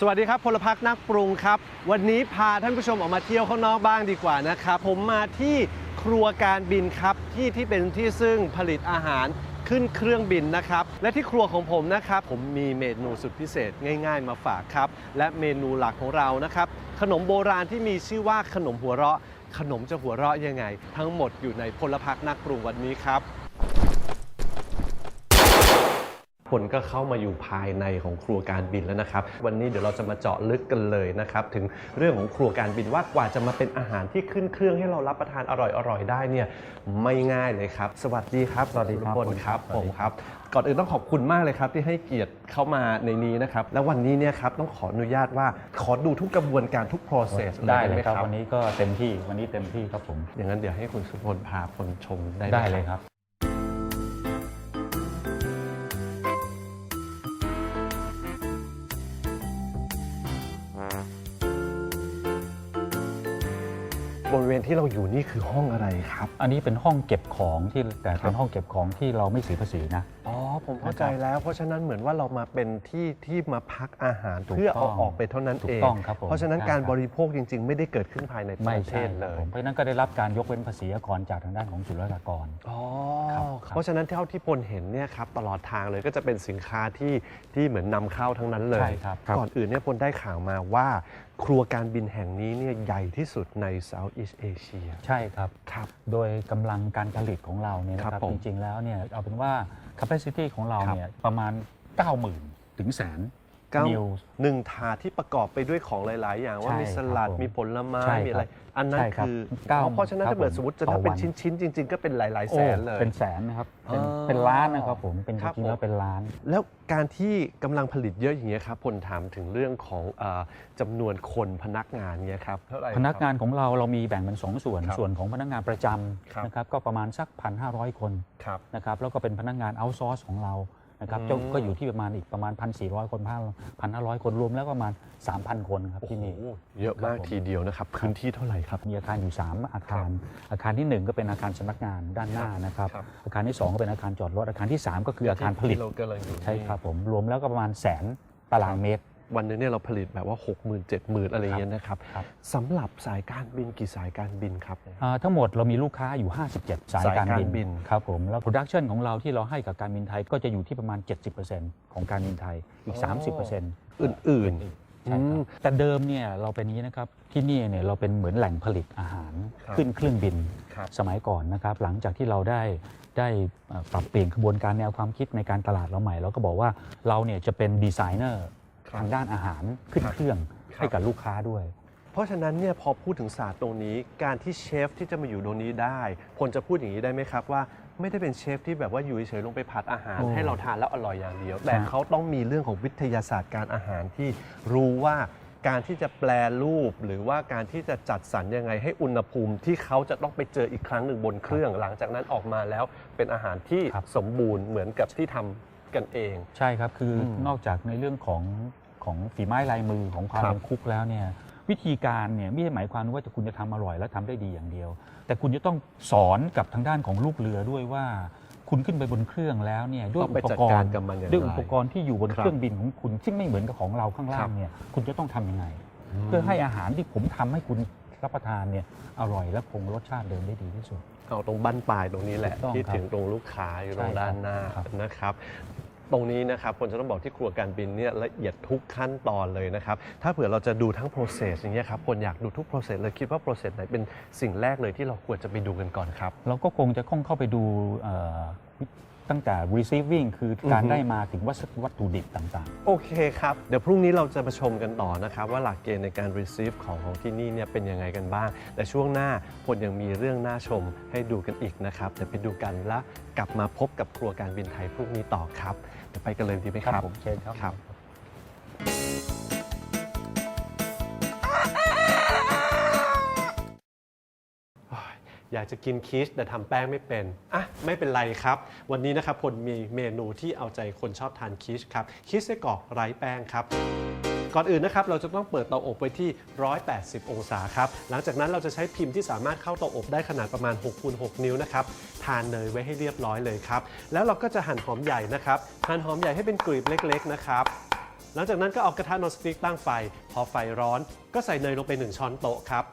สวัสดีครับพลพักนักปรุงครับ วันนี้พาท่านผู้ชมออกมาเที่ยวข้างนอกบ้างดีกว่านะครับ ผมมาที่ครัวการบินครับที่ที่เป็นที่ซึ่งผลิตอาหารขึ้นเครื่องบินนะครับ และที่ครัวของผมนะครับ ผมมีเมนูสุดพิเศษง่าย ๆ มาฝากครับ และเมนูหลักของเรานะครับ ขนมโบราณที่มีชื่อว่าขนมหัวเราะ ขนมจะหัวเราะยังไง ทั้งหมดอยู่ในพลพักนักปรุงวันนี้ครับ คนก็เข้ามาอยู่ภายในของครัวการบินแล้วนะครับ วันนี้เดี๋ยวเราจะมาเจาะลึกกันเลยนะครับ ถึงเรื่องของครัวการบินว่ากว่าจะมาเป็นอาหารที่ขึ้นเครื่องให้เรารับประทานอร่อยๆได้เนี่ยไม่ง่ายเลยครับ สวัสดีครับสวัสดีครับทุกคนครับสวัผสมดีคครัรับบก่อนอื่นต้องขอบคุณมากเลยครับที่ให้เกียรติเข้ามาในนี้นะครับ แล้ววันนี้เนี่ยครับต้องขออนุญาตว่าขอดูทุกกระบวนการทุก process ได้เลยหมครับวันนี้ก็เต็มที่วันนี้เต็มที่ครับผมอย่างนั้นเดี๋ยวให้คุณสุพลพาคนชมได้หมได้เลยครับ บริเวณที่เราอยู่นี่คือห้องอะไรครับ อันนี้เป็นห้องเก็บของที่แต่เป็นห้องเก็บของที่เราไม่เสียภาษีนะ อ๋อ ผมเข้าใจแล้ว เพราะฉะนั้นเหมือนว่าเรามาเป็นที่ที่มาพักอาหารถูกเพื่อเอาต้องออกไปเท่านั้นถูกเองต้องครับผมเพราะฉะนั้นใช่การครับบริโภคจริง ๆ ไม่ได้เกิดขึ้นภายในประไม่เทใช่ศคเลรับยผมเพราะฉะนั้นก็ได้รับการยกเว้นภาษีอากรจากทางด้านของศุลกากร อ๋อครับเพราะฉะนั้นเท่าที่พลเห็นเนี่ยครับตลอดทางเลยก็จะเป็นสินค้าที่ที่เหมือนนำเข้าทั้งนั้นเลยใช่ครับก่อนอื่นเนี่ยพลได้ข่าวมาว่า ครัวการบินแห่งนี้เนี่ยใหญ่ที่สุดใน Southeast Asia ใช่ครับ ครับ โดยกำลังการผลิตของเราเนี่ยนะคครัรับบผมจริงๆแล้วเนี่ยเอาเป็นว่า capacity ของเราครับเนี่ยประมาณ 90,000 ถึงแสน เก้ามิลหนึ่งถาดที่ประกอบไปด้วยของหลาย ๆ อย่างว่าใช่มีสลัด ครับผมมีผลไม้ ใช่มีอะไรครับอันนั้นใช่ครับคือเก้าอ๋อเพราะฉะนั้นครับถ้าเกิดผมสมมติจะต่อถ้าเป็นวัน ชิ้น ๆ จริง ๆ ก็เป็นหลายๆโอ้แสนเลย เป็นแสนนะครับเป็นอ๋อเป็นล้านนะครับผมเป็นคจรับริงๆแล้วเป็นล้าน แล้วการที่กำลังผลิตเยอะอย่างเงี้ยครับพลถามถึงเรื่องของเออจำนวนคนพนักงานเงี้ยครับเท่าไหร่ พนักงานของเราเรามีแบ่งเป็นสองส่วน ครับส่วนของพนักงานประจครับำนะครับก็ประมาณสัก 1,500 คนครับ นะครับแล้วก็เป็นพนักงานเอาซอร์สของเรา นะครับอืมเจ้าก็อยู่ที่ประมาณอีกประมาณ 1,400 คน1,500 คนรวมแล้วก็ประมาณ 3,000 คนครับโอ้ที่โหนี่เยอะมากครับผมทีเดียวนะครับ พื้นที่เท่าไหร่ครับ มีอาคารอยู่ 3 อาคาร อาคารทีหนึ่1 ก็เป็นอาคารสำนักงานด้านหน้านะครับครับ อาคารที่ 2 ก็เป็นอาคารจอดรถ อาคารที่ 3 ก็คืออาคารผลิตที่เรากำลังอยู่ใช่ครับผมรวมแล้วก็ประมาณแสนตารางเมตร วันหนึงเนี่ยเราผลิตแบบว่า 6 0 0 0 0 7 0,000 อะไรอย่างเงี้ยนะครับครับ สำหรับสายการบินกี่สายการบินครับ อ่าทั้งหมดเรามีลูกค้าอยู่ 57 สายสายการการบินบินครับผม แล้ว production ของเราที่เราให้กับการบินไทยก็จะอยู่ที่ประมาณ 70%ของการบินไทยอีก30%อื่น ใช่ครับ แต่เดิมเนี่ยเราเป็นอย่างนี้นะครับ ที่นี่เนี่ยเราเป็นเหมือนแหล่งผลิตอาหารครับขึ้นเครื่องบินครับ สมัยก่อนนะครับ หลังจากที่เราได้ได้เอ่อปรับเปลี่ยนกระบวนการแนวความคิดในการตลาดเราใหม่ เราก็บอกว่าเราเนี่ยจะเป็นดีไซเนอร์ครับ ทางด้านอาหารขึ้นครับเครื่องครับให้กับลูกค้าด้วย เพราะฉะนั้นเนี่ยพอพูดถึงศาสตร์ตรงนี้ การที่เชฟที่จะมาอยู่ตรงนี้ได้พลจะพูดอย่างนี้ได้ไหมครับว่าไม่ได้เป็นเชฟที่แบบว่าอยู่เฉยๆลงไปผัดอาหารโอ้ให้เราทานแล้วอร่อยอย่างเดียว แต่ครับเขาต้องมีเรื่องของวิทยาศาสตร์การอาหารที่รู้ว่าการที่จะแปลรูป หรือว่าการที่จะจัดสรรยังไง ให้อุณหภูมิที่เขาจะต้องไปเจออีกครั้งหนึ่งบนเครื่อง หลังจากนั้นออกมาแล้วเป็นอาหารที่ครับสมบูรณ์เหมือนกับที่ทำ กันเอง ใช่ครับคืออมนอกจากในเรื่องของของฝีไม้ลายมือของความครับเป็นคุกแล้วเนี่ยวิธีการเนี่ยไม่ได้หมายความว่าจะคุณจะทำอร่อยและทำได้ดีอย่างเดียว แต่คุณจะต้องสอนกับทางด้านของลูกเรือด้วยว่า คุณขึ้นไปบนเครื่องแล้วเนี่ยด้วยต้องอุไปปจัดกการรณ์กับมันอย่างไรด้วยอุปกรณ์ที่อยู่บนครับเครื่องบินของคุณซึ่งไม่เหมือนกับของเราข้างล่าครังบเนี่ยคุณจะต้องทำยังไง เพื่อให้อาหารที่ผมทำให้คุณรับประทานเนี่ยอร่อยและคงรสชาติเดิมได้ดีที่สุด เอาตรงบั้นปลายตรงนี้แหละ ถูกต้องที่ครับถึงตรงลูกค้าอยู่ตรงใช่ครับด้านหน้าครับ นะครับ ตรงนี้นะครับผมจะต้องบอกที่ครัวการบินเนี่ยละเอียดทุกขั้นตอนเลยนะครับ ถ้าเผื่อเราจะดูทั้ง process อย่างเงี้ยครับผมอยากดูทุก process เลยคิดว่า process ไหนเป็นสิ่งแรกเลยที่เราควรจะไปดูกันก่อนครับ เราก็คงจะคงเข้าไปดูเอ่อ ตั้งแต่ receiving คือการอือฮึได้มาถึงวัสดุวัตถุดิบต่างโอเคครับ เดี๋ยวพรุ่งนี้เราจะมาชมกันต่อนะครับ ว่าหลักเกณฑ์ในการ receive ของของที่นี่เนี่ยเป็นยังไงกันบ้าง แต่ช่วงหน้าพลยังมีเรื่องน่าชมให้ดูกันอีกนะครับเดี๋ยวไปดูกันแล้วกลับมาพบกับครัวการบินไทยพรุ่งนี้ต่อครับเดี๋ยวไปกันเลยดีไหมๆครับผมเชิญครับ ครับ อยากจะกินคีชแต่ทำแป้งไม่เป็น อะ ไม่เป็นไรครับ วันนี้นะครับพลมีเมนูที่เอาใจคนชอบทานคีชครับคีชไส้กรอกไร้แป้งครับ ก่อนอื่นนะครับเราจะต้องเปิดเตาอบไว้ที่ 180 องศาครับ หลังจากนั้นเราจะใช้พิมพ์ที่สามารถเข้าเตาอบได้ขนาดประมาณ6คูณ6นิ้วนะครับทานเนยไว้ให้เรียบร้อยเลยครับ แล้วเราก็จะหั่นหอมใหญ่นะครับหั่นหอมใหญ่ให้เป็นกลีบเล็ก ๆ นะครับหลังจากนั้นก็เอากระทะนอนสติ๊กตั้งไฟ พอไฟร้อน ก็ใส่เนยลงไป 1 ช้อนโต๊ะครับ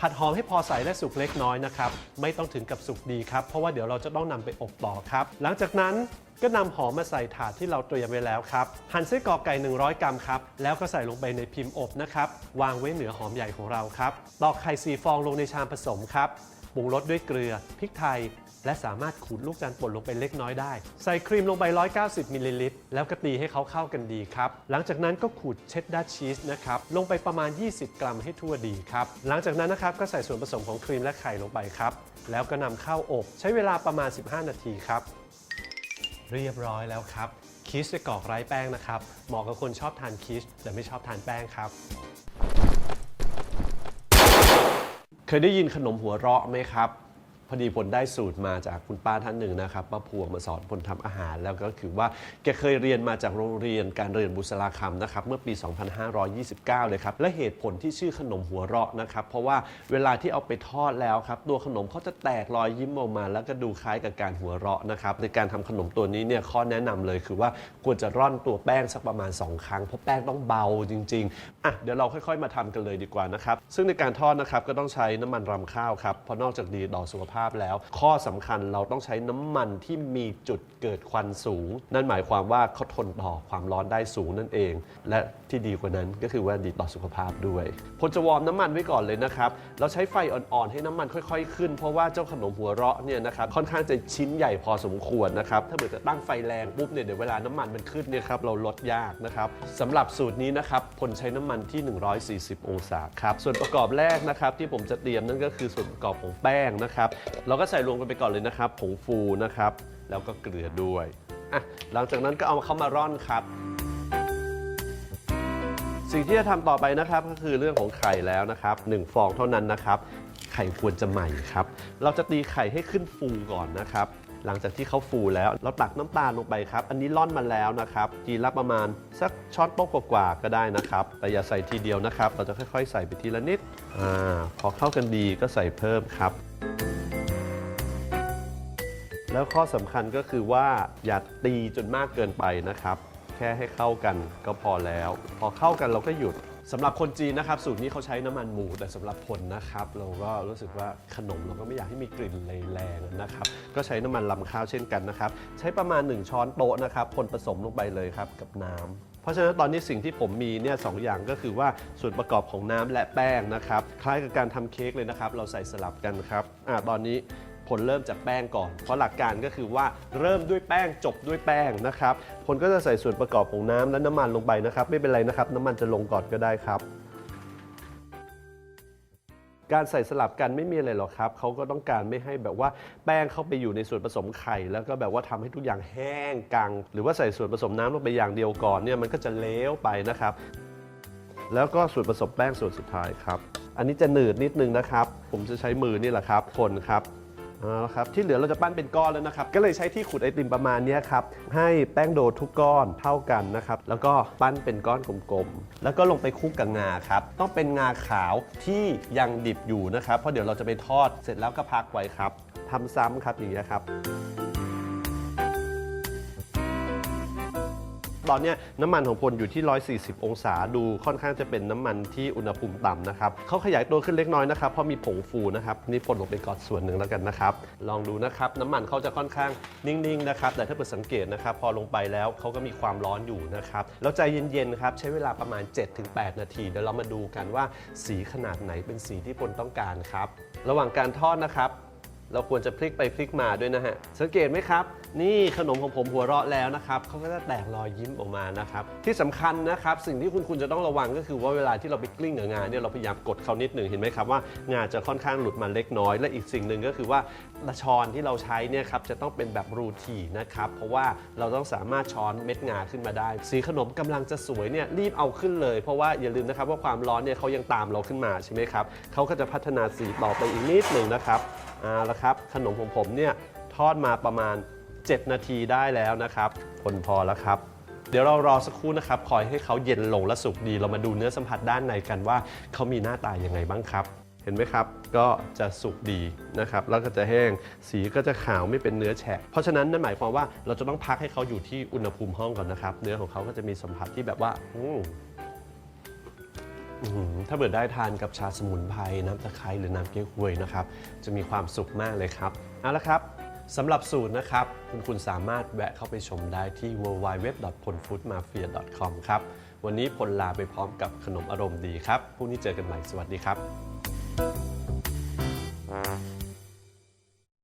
ผัดหอมให้พอใสและสุกเล็กน้อยนะครับไม่ต้องถึงกับสุกดีครับเพราะว่าเดี๋ยวเราจะต้องนำไปอบต่อครับ หลังจากนั้นก็นำหอมมาใส่ถาดที่เราเตรียมไว้แล้วครับ หั่นไส้กรอกไก่ 100 กรัมครับ แล้วก็ใส่ลงไปในพิมพ์อบนะครับ วางไว้เหนือหอมใหญ่ของเราครับ ตอกไข่สีฟองลงในชามผสมครับ ปรุงรสด้วยเกลือ พริกไทย และสามารถขูดลูกจันทร์ป่นลงไปเล็กน้อยได้ ใส่ครีมลงไป 190มิลลิลิตรแล้วก็ตีให้เขาเข้ากันดีครับ หลังจากนั้นก็ขูดเชดดาร์ชีสนะครับ ลงไปประมาณ 20 กรัมให้ทั่วดีครับ หลังจากนั้นนะครับก็ใส่ส่วนผสมของครีมและไข่ลงไปครับ แล้วก็นำเข้าอบ ใช้เวลาประมาณ 15 นาทีครับ เรียบร้อยแล้วครับคิชไส้กรอกไร้แป้งนะครับเหมาะกับคนชอบทานคิชแต่ไม่ชอบทานแป้งครับเคยได้ยินขนมหัวเราะไหมครับ พอดีผลได้สูตรมาจากคุณป้าท่านหนึ่งนะครับป้าพวงมาสอนผลทำอาหาร แล้วก็คือว่าแกเคยเรียนมาจากโรงเรียนการเรียนบุษราคำนะครับเมื่อปี 2529 เลยครับ และเหตุผลที่ชื่อขนมหัวเราะนะครับ เพราะว่าเวลาที่เอาไปทอดแล้วครับตัวขนมเขาจะแตกรอยยิ้มออกมา แล้วก็ดูคล้ายกับการหัวเราะนะครับในการทำขนมตัวนี้เนี่ยข้อแนะนำเลยคือว่าควรจะร่อนตัวแป้งสักประมาณ 2 ครั้งเพราะแป้งต้องเบาจริงๆอะเดี๋ยวเราค่อย ๆ มาทำกันเลยดีกว่านะครับซึ่งในการทอดนะครับก็ต้องใช้น้ำมันรำข้าวครับเพราะนอกจากดีต่อสุขภาพแล้ว ข้อสำคัญเราต้องใช้น้ำมันที่มีจุดเกิดควันสูง นั่นหมายความว่าเขาทนต่อความร้อนได้สูงนั่นเอง และที่ดีกว่านั้นก็คือว่าดีต่อสุขภาพด้วยพลจะวอร์มน้ำมันไว้ก่อนเลยนะครับเราใช้ไฟอ่อนๆให้น้ำมันค่อย ๆ ขึ้น เพราะว่าเจ้าขนมหัวเราะเนี่ยนะครับค่อนข้างจะชิ้นใหญ่พอสมควรนะครับถ้าเกิดจะตั้งไฟแรงปุ๊บเนี่ยเดี๋ยวเวลาน้ำมันมันขึ้นเนี่ยครับเราลดยากนะครับสำหรับสูตรนี้นะครับพลใช้น้ำมันที่ 140 องศาครับส่วนประกอบแรกนะครับที่ผมจะเตรียมนั่นก็คือส่วนประกอบของแป้งนะครับเราก็ใส่รวมกันไปก่อนเลยนะครับ ผงฟูนะครับ แล้วก็เกลือด้วยอะหลังจากนั้นก็เอาเข้ามาร่อนครับ สิ่งที่จะทำต่อไปนะครับก็คือเรื่องของไข่แล้วนะครับหนึ่งฟองเท่านั้นนะครับ ไข่ควรจะใหม่ครับ เราจะตีไข่ให้ขึ้นฟูก่อนนะครับ หลังจากที่เขาฟูแล้วเราตักน้ำตาลลงไปครับ อันนี้ร่อนมาแล้วนะครับทีละประมาณสักช้อนโต๊ะกว่าๆก็ได้นะครับ แต่อย่าใส่ทีเดียวนะครับ เราจะค่อย ๆ ใส่ไปทีละนิดอ่าพอเข้ากันดีก็ใส่เพิ่มครับ แล้วข้อสำคัญก็คือว่าอย่าตีจนมากเกินไปนะครับ แค่ให้เข้ากันก็พอแล้ว พอเข้ากันเราก็หยุดสำหรับคนจีนนะครับสูตรนี้เขาใช้น้ำมันหมู แต่สำหรับคนนะครับ เราก็รู้สึกว่าขนมเราก็ไม่อยากให้มีกลิ่นแรงๆนะครับ ก็ใช้น้ำมันลำข้าวเช่นกันนะครับ ใช้ประมาณ 1 ช้อนโต๊ะนะครับคนผสมลงไปเลยครับกับน้ำเพราะฉะนั้นตอนนี้สิ่งที่ผมมีเนี่ยสองอย่างก็คือว่าส่วนประกอบของน้ำและแป้งนะครับ คล้ายกับการทำเค้กเลยนะครับ เราใส่สลับกันครับอ่าตอนนี้ ผลเริ่มจากแป้งก่อน เพราะหลักการก็คือว่าเริ่มด้วยแป้งจบด้วยแป้งนะครับผลก็จะใส่ส่วนประกอบของน้ำและน้ำมันลงไปนะครับ ไม่เป็นไรนะครับ น้ำมันจะลงก่อนก็ได้ครับ การใส่สลับกันไม่มีอะไรหรอกครับเขาก็ต้องการไม่ให้แบบว่าแป้งเข้าไปอยู่ในส่วนผสมไข่ แล้วก็แบบว่าทำให้ทุกอย่างแห้งกัง หรือว่าใส่ส่วนผสมน้ำลงไปอย่างเดียวก่อนเนี่ยมันก็จะเละไปนะครับ แล้วก็ส่วนผสมแป้งส่วนสุดท้ายครับอันนี้จะหนืดนิดนึงนะครับ ผมจะใช้มือนี่แหละครับคนครับ เอาละครับที่เหลือเราจะปั้นเป็นก้อนแล้วนะครับ ก็เลยใช้ที่ขูดไอติมประมาณเนี้ยครับ ให้แป้งโดทุกก้อนเท่ากันนะครับ แล้วก็ปั้นเป็นก้อนกลมๆ แล้วก็ลงไปคลุกกับงาครับ ต้องเป็นงาขาวที่ยังดิบอยู่นะครับ เพราะเดี๋ยวเราจะไปทอด เสร็จแล้วก็พักไว้ครับทำซ้ำครับอย่างนี้ยครับ ตอนนี้น้ำมันของพลอยู่ที่ 140 องศาดูค่อนข้างจะเป็นน้ำมันที่อุณหภูมิต่ำนะครับเขาขยายตัวขึ้นเล็กน้อยนะครับเพราะมีผงฟูนะครับนี่พลลงไปก่อนส่วนหนึ่งแล้วกันนะครับลองดูนะครับน้ำมันเขาจะค่อนข้างนิ่งๆนะครับแต่ถ้าเกิดสังเกตนะครับพอลงไปแล้วเขาก็มีความร้อนอยู่นะครับแล้วใจเย็นๆครับใช้เวลาประมาณ 7-8 นาทีเดี๋ยวเรามาดูกันว่าสีขนาดไหนเป็นสีที่พลต้องการครับระหว่างการทอดนะครับ เราควรจะพลิกไปพลิกมาด้วยนะฮะ สังเกตไหมครับ นี่ขนมของผมหัวเราะแล้วนะครับเขาก็จะแตกรอยยิ้มออกมานะครับ ที่สำคัญนะครับ สิ่งที่คุณคุณจะต้องระวังก็คือว่าเวลาที่เราไปกลิ้งกับงานเนี่ยเราพยายามกดเขานิดหนึ่งเห็นไหมครับว่างานจะค่อนข้างหลุดมาเล็กน้อย และอีกสิ่งหนึ่งก็คือว่าช้อนที่เราใช้เนี่ยครับจะต้องเป็นแบบรูทีนะครับเพราะว่าเราต้องสามารถช้อนเม็ดงาขึ้นมาได้ สีขนมกำลังจะสวยเนี่ยรีบเอาขึ้นเลย เพราะว่าอย่าลืมนะครับว่าความร้อนเนี่ยเขายังตามเราขึ้นมาใช่ไหมครับเขาก็จะพัฒนาสีต่อไปอีกนิดหนึ่งนะครับ เอาละครับ ขนมของผมเนี่ยทอดมาประมาณ 7 นาทีได้แล้วนะครับคนพอแล้วครับ เดี๋ยวเรารอสักครู่นะครับคอยให้เขาเย็นลงและสุกดี เรามาดูเนื้อสัมผัสด้านในกันว่าเขามีหน้าตายังไงบ้างครับ เห็นไหมครับ ก็จะสุกดีนะครับ แล้วก็จะแห้ง สีก็จะขาวไม่เป็นเนื้อแฉะ เพราะฉะนั้นนั่นหมายความว่าเราจะต้องพักให้เขาอยู่ที่อุณหภูมิห้องก่อนนะครับ เนื้อของเขาก็จะมีสัมผัสที่แบบว่าอืม อื้อหือถ้าเกิดได้ทานกับชาสมุนไพรน้ำตะไคร้หรือน้ำเก๊กฮวยนะครับ จะมีความสุขมากเลยครับ เอาละครับสำหรับสูตรนะครับ คุณคุณสามารถแวะเข้าไปชมได้ที่ www.polfoodmafia.com ครับ วันนี้พลลาไปพร้อมกับขนมอารมณ์ดีครับพรุ่งนี้เจอกันใหม่สวัสดีครับ